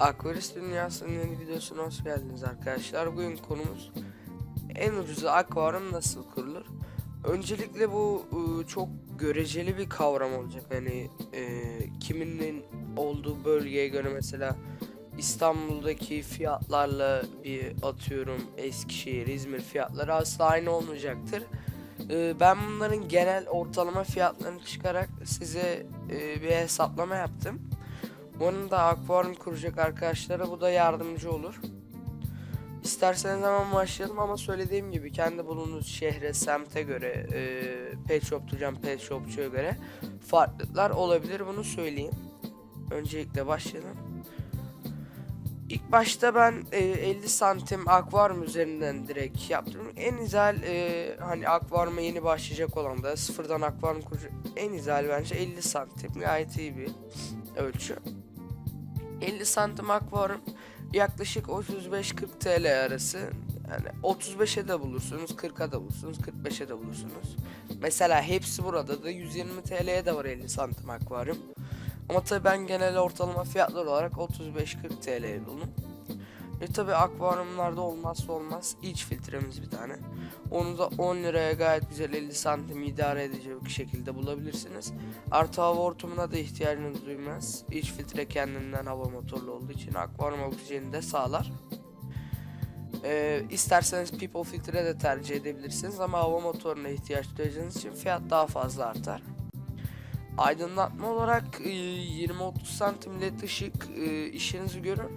Aquarius Dünyası'nın yeni videosuna hoş geldiniz arkadaşlar. Bugün konumuz en ucuzu akvaryum nasıl kurulur? Öncelikle bu ıı, çok göreceli bir kavram olacak. Hani e, kiminin olduğu bölgeye göre mesela İstanbul'daki fiyatlarla bir atıyorum Eskişehir, İzmir fiyatları asla aynı olmayacaktır. Ee, Ben bunların genel ortalama fiyatlarını çıkarak size e, bir hesaplama yaptım. Bunun da akvaryum kuracak arkadaşlara bu da yardımcı olur. İsterseniz hemen başlayalım ama söylediğim gibi kendi bulunduğunuz şehre, semte göre, e, pet shop tutacağım pet shopçuya göre farklılıklar olabilir bunu söyleyeyim. Öncelikle başlayalım. İlk başta ben e, 50 santim akvaryum üzerinden direkt yaptım. En güzel e, hani akvaryuma yeni başlayacak olan da sıfırdan akvaryum kuracak en güzel bence 50 santim gayet iyi bir ölçü. 50 santim akvaryum yaklaşık 35-40 TL arası. Yani 35'e de bulursunuz, 40'a da bulursunuz, 45'e de bulursunuz. Mesela hepsi burada da 120 TL'ye de var 50 santim akvaryum. Ama tabii ben genel ortalama fiyatlar olarak 35-40 TL'ye buldum. Ve tabii akvaryumlarda olmazsa olmaz iç filtremiz bir tane. Onu da 10 liraya gayet güzel 50 santim idare edecek şekilde bulabilirsiniz. Artı hava hortumuna da ihtiyacınız duymaz. İç filtre kendinden hava motorlu olduğu için akvaryum oksijeni de sağlar. Ee, isterseniz people filtre de tercih edebilirsiniz ama hava motoruna ihtiyaç duyacağınız için fiyat daha fazla artar. Aydınlatma olarak e, 20-30 santim led ışık e, işinizi görür.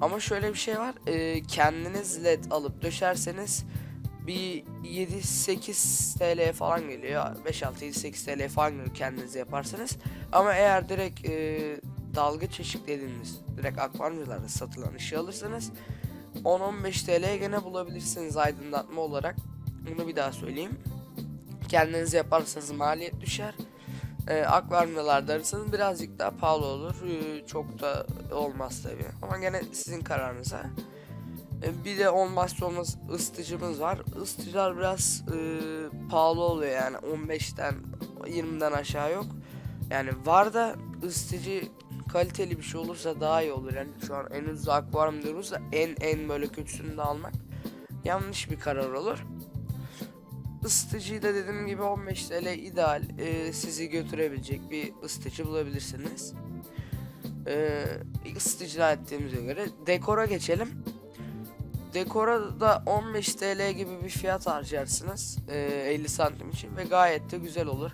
Ama şöyle bir şey var. e, kendiniz led alıp döşerseniz bir 7-8 TL falan geliyor. 5-6-7-8 TL falan geliyor kendiniz yaparsanız. Ama eğer direkt e, dalga çeşit direkt akvaryumcularda satılan ışığı alırsanız 10-15 TL'ye gene bulabilirsiniz aydınlatma olarak. Bunu bir daha söyleyeyim. Kendiniz yaparsanız maliyet düşer. E, akvaryumlarda ararsanız birazcık daha pahalı olur. E, çok da olmaz tabi. Ama gene sizin kararınıza. E, bir de olmazsa olmaz ısıtıcımız var. Isıtıcılar biraz e, pahalı oluyor yani 15'ten 20'den aşağı yok. Yani var da ısıtıcı kaliteli bir şey olursa daha iyi olur. Yani şu an en ucuz akvaryum diyoruz da en en böyle kötüsünü de almak yanlış bir karar olur. Isıtıcıyı da dediğim gibi 15 TL ideal e, sizi götürebilecek bir ısıtıcı bulabilirsiniz. E, ısıtıcılar ettiğimize göre dekora geçelim. Dekora da 15 TL gibi bir fiyat harcarsınız e, 50 santim için ve gayet de güzel olur.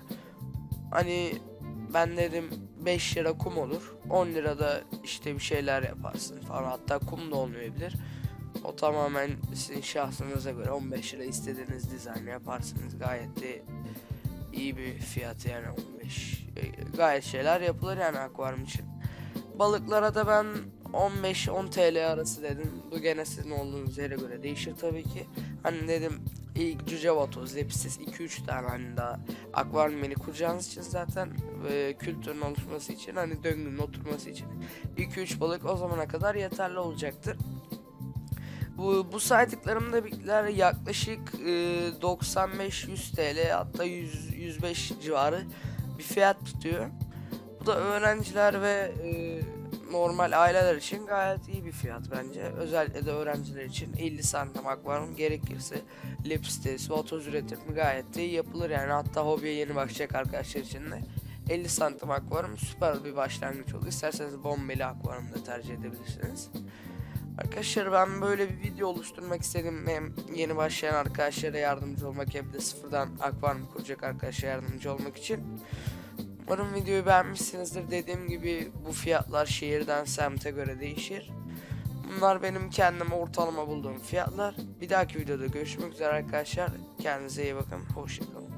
Hani ben dedim 5 lira kum olur 10 lirada işte bir şeyler yaparsın falan hatta kum da olmayabilir. O tamamen sizin şahsınıza göre 15 lira istediğiniz dizaynı yaparsınız. Gayet de iyi bir fiyat yani 15. E, gayet şeyler yapılır yani akvaryum için. Balıklara da ben 15-10 TL arası dedim. Bu gene sizin olduğunuz yere göre değişir tabii ki. Hani dedim ilk cüce vatoz, lepsiz 2-3 tane hani daha akvaryum yeni kuracağınız için zaten e, kültürün oluşması için hani döngünün oturması için 2-3 balık o zamana kadar yeterli olacaktır. Bu, bu saydıklarımda bilgiler yaklaşık e, 95-100 TL hatta 100, 105 civarı bir fiyat tutuyor. Bu da öğrenciler ve e, normal aileler için gayet iyi bir fiyat bence. Özellikle de öğrenciler için 50 santim akvaryum gerekirse lepstes, vatoz üretimi gayet de iyi yapılır yani. Hatta hobiye yeni başlayacak arkadaşlar için de 50 santim akvaryum süper bir başlangıç olur. İsterseniz bombeli akvaryum da tercih edebilirsiniz. Arkadaşlar ben böyle bir video oluşturmak istedim. Hem yeni başlayan arkadaşlara yardımcı olmak hem de sıfırdan akvaryum kuracak arkadaşlara yardımcı olmak için. Umarım videoyu beğenmişsinizdir. Dediğim gibi bu fiyatlar şehirden semte göre değişir. Bunlar benim kendim ortalama bulduğum fiyatlar. Bir dahaki videoda görüşmek üzere arkadaşlar. Kendinize iyi bakın. Hoşçakalın.